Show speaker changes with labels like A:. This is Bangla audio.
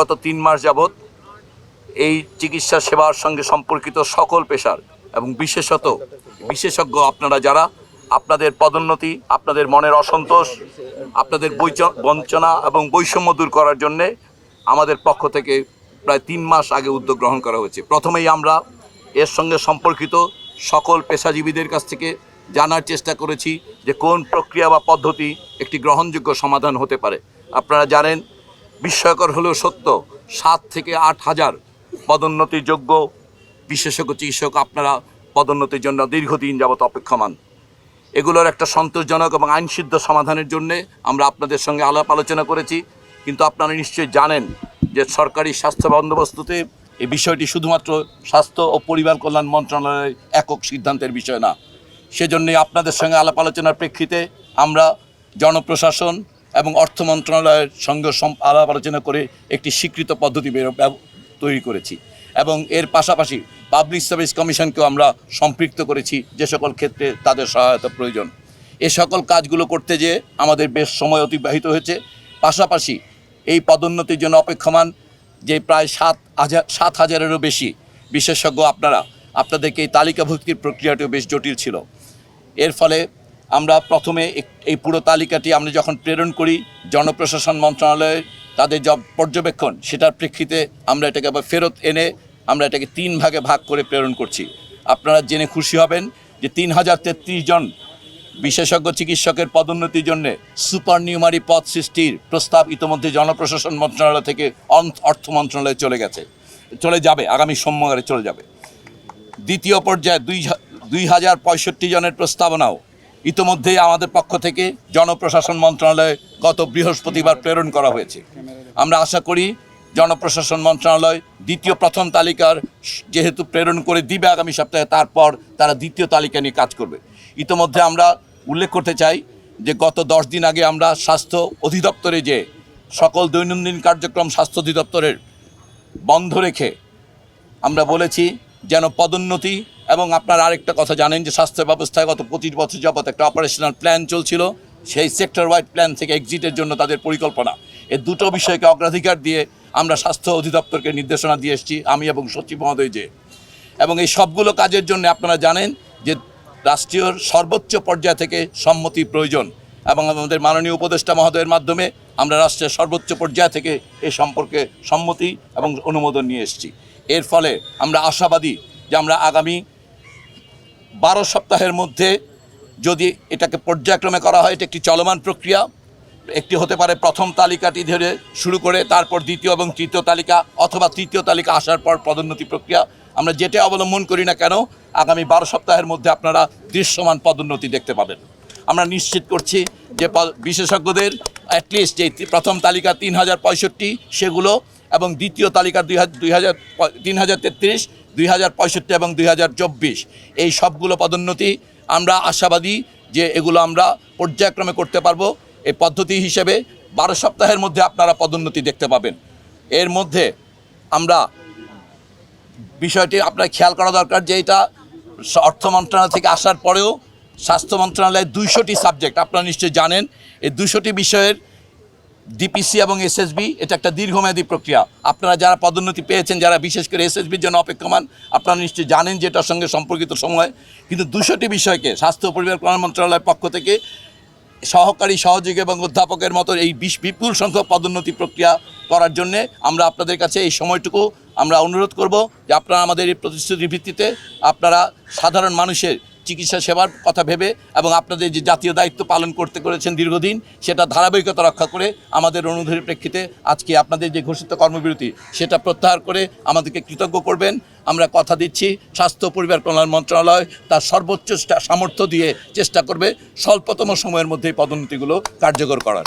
A: গত তিন মাস যাবৎ এই চিকিৎসা সেবার সঙ্গে সম্পর্কিত সকল পেশার এবং বিশেষত বিশেষজ্ঞ আপনারা যারা, আপনাদের পদোন্নতি, আপনাদের মনের অসন্তোষ, আপনাদের বঞ্চনা এবং বৈষম্য দূর করার জন্যে আমাদের পক্ষ থেকে প্রায় তিন মাস আগে উদ্যোগ গ্রহণ করা হয়েছে। প্রথমেই আমরা এর সঙ্গে সম্পর্কিত সকল পেশাজীবীদের কাছ থেকে জানার চেষ্টা করেছি যে কোন প্রক্রিয়া বা পদ্ধতি একটি গ্রহণযোগ্য সমাধান হতে পারে। আপনারা জানেন বিস্ময়কর হলেও সত্য, সাত থেকে আট হাজার পদোন্নতির যোগ্য বিশেষজ্ঞ চিকিৎসক আপনারা পদোন্নতির জন্য দীর্ঘদিন যাবত অপেক্ষমান। এগুলোর একটা সন্তোষজনক এবং আইনসিদ্ধ সমাধানের জন্যে আমরা আপনাদের সঙ্গে আলাপ আলোচনা করেছি। কিন্তু আপনারা নিশ্চয়ই জানেন যে সরকারি স্বাস্থ্য বন্দোবস্ততে এই বিষয়টি শুধুমাত্র স্বাস্থ্য ও পরিবার কল্যাণ মন্ত্রণালয়ের একক সিদ্ধান্তের বিষয় না। সেজন্যই আপনাদের সঙ্গে আলাপ আলোচনার প্রেক্ষিতে আমরা জনপ্রশাসন এবং অর্থ মন্ত্রণালয়ের সঙ্গে আলাপ আলোচনা করে একটি স্বীকৃত পদ্ধতি তৈরি করেছি। এবং এর পাশাপাশি পাবলিক সার্ভিস কমিশনকেও আমরা সম্পৃক্ত করেছি যে সকল ক্ষেত্রে তাদের সহায়তা প্রয়োজন। এ সকল কাজগুলো করতে যেয়ে আমাদের বেশ সময় অতিবাহিত হয়েছে। পাশাপাশি এই পদোন্নতির জন্য অপেক্ষমান যে প্রায় সাত হাজার সাত হাজারেরও বেশি বিশেষজ্ঞ আপনারা, আপনাদেরকে এই তালিকাভুক্তির প্রক্রিয়াটিও বেশ জটিল ছিল। এর ফলে আমরা প্রথমে এই পুরো তালিকাটি আমরা যখন প্রেরণ করি, জনপ্রশাসন মন্ত্রণালয়ে তাদের যা পর্যবেক্ষণ, সেটার প্রেক্ষিতে আমরা এটাকে আবার ফেরত এনে আমরা এটাকে তিন ভাগে ভাগ করে প্রেরণ করছি। আপনারা জেনে খুশি হবেন যে তিন হাজার তেত্রিশ জন বিশেষজ্ঞ চিকিৎসকের পদোন্নতির জন্য সুপার নিউমারি পদ সৃষ্টির প্রস্তাব ইতোমধ্যে জনপ্রশাসন মন্ত্রণালয় থেকে অর্থ মন্ত্রণালয়ে চলে গেছে। চলে যাবে, আগামী সোমবারে চলে যাবে। দ্বিতীয় পর্যায়ে দুই দুই হাজার পঁয়ষট্টি জনের প্রস্তাবনাও ইতোমধ্যেই আমাদের পক্ষ থেকে জনপ্রশাসন মন্ত্রণালয়ে গত বৃহস্পতিবার প্রেরণ করা হয়েছে। আমরা আশা করি জনপ্রশাসন মন্ত্রণালয় দ্বিতীয় প্রথম তালিকার যেহেতু প্রেরণ করে দিবে আগামী সপ্তাহে, তারপর তারা দ্বিতীয় তালিকা নিয়ে কাজ করবে। ইতোমধ্যে আমরা উল্লেখ করতে চাই যে গত দশ দিন আগে আমরা স্বাস্থ্য অধিদপ্তরে যে সকল দৈনন্দিন কার্যক্রম স্বাস্থ্য অধিদপ্তরের বন্ধ রেখে আমরা বলেছি যেন পদোন্নতি এবং আপনারা আরেকটা কথা জানেন যে স্বাস্থ্য ব্যবস্থায় গত পঁচিশ বছর যাবত একটা অপারেশনাল প্ল্যান চলছিল। সেই সেক্টর ওয়াইড প্ল্যান থেকে এক্সিটের জন্য তাদের পরিকল্পনা। এই দুটো বিষয়কে অগ্রাধিকার দিয়ে আমরা স্বাস্থ্য অধিদপ্তরকে নির্দেশনা দিয়ে এসেছি, আমি এবং সচিব মহোদয় যে। এবং এই সবগুলো কাজের জন্য আপনারা জানেন যে রাষ্ট্রীয় সর্বোচ্চ পর্যায় থেকে সম্মতি প্রয়োজন এবং আমাদের মাননীয় উপদেষ্টা মহোদয়ের মাধ্যমে আমরা রাষ্ট্রের সর্বোচ্চ পর্যায় থেকে এ সম্পর্কে সম্মতি এবং অনুমোদন নিয়ে এসেছি। এর ফলে আমরা আশাবাদী যে আমরা আগামী বারো সপ্তাহের মধ্যে যদি এটাকে পর্যায়ক্রমে করা হয়, এটা একটি চলমান প্রক্রিয়া। একটি হতে পারে প্রথম তালিকাটি ধরে শুরু করে তারপর দ্বিতীয় এবং তৃতীয় তালিকা অথবা তৃতীয় তালিকা আসার পর পদোন্নতি প্রক্রিয়া। আমরা যেটা অবলম্বন করি না কেন, আগামী বারো সপ্তাহের মধ্যে আপনারা দৃশ্যমান পদোন্নতি দেখতে পাবেন। আমরা নিশ্চিত করছি যে বিশেষজ্ঞদের অ্যাটলিস্ট যে প্রথম তালিকা তিন হাজার পঁয়ষট্টি, সেগুলো এবং দ্বিতীয় তালিকা দুই হাজার দুই হাজার তিন হাজার তেত্রিশ, দুই হাজার পঁয়ষট্টি এবং দুই হাজার চব্বিশ। এই সবগুলো পদোন্নতি আমরা আশাবাদী যে এগুলো আমরা পর্যায়ক্রমে করতে পারব। এই পদ্ধতি হিসেবে বারো সপ্তাহের মধ্যে আপনারা পদোন্নতি দেখতে পাবেন। এর মধ্যে আমরা বিষয়টি আপনার খেয়াল করা দরকার যে এটা অর্থ মন্ত্রণালয় থেকে আসার পরেও স্বাস্থ্য মন্ত্রণালয়ের দুইশোটি সাবজেক্ট, আপনারা নিশ্চয়ই জানেন। এই দুশোটি বিষয়ের ডিপিসি এবং এসএসবি এটা একটা দীর্ঘমেয়াদী প্রক্রিয়া। আপনারা যারা পদোন্নতি পেয়েছেন, যারা বিশেষ করে এসএসবির জন্য অপেক্ষমান, আপনারা নিশ্চয়ই জানেন যে এটার সঙ্গে সম্পর্কিত সময়। কিন্তু দুশোটি বিষয়কে, স্বাস্থ্য পরিবার কল্যাণ মন্ত্রণালয়ের পক্ষ থেকে সহকারী, সহযোগী এবং অধ্যাপকের মতো এই বিপুল সংখ্যক পদোন্নতি প্রক্রিয়া করার জন্যে আমরা আপনাদের কাছে এই সময়টুকু আমরা অনুরোধ করব যে আপনারা আমাদের এই প্রতিশ্রুতির ভিত্তিতে আপনারা সাধারণ মানুষের চিকিৎসা সেবার কথা ভেবে এবং আপনাদের যে জাতীয় দায়িত্ব পালন করতে করেছেন দীর্ঘদিন, সেটা ধারাবাহিকতা রক্ষা করে আমাদের অনুরোধের প্রেক্ষিতে আজকে আপনাদের যে ঘোষিত কর্মবিরতি, সেটা প্রত্যাহার করে আমাদেরকে কৃতজ্ঞ করবেন। আমরা কথা দিচ্ছি স্বাস্থ্য পরিবার কল্যাণ মন্ত্রণালয় তার সর্বোচ্চ সামর্থ্য দিয়ে চেষ্টা করবে স্বল্পতম সময়ের মধ্যে পদোন্নতিগুলো কার্যকর করার।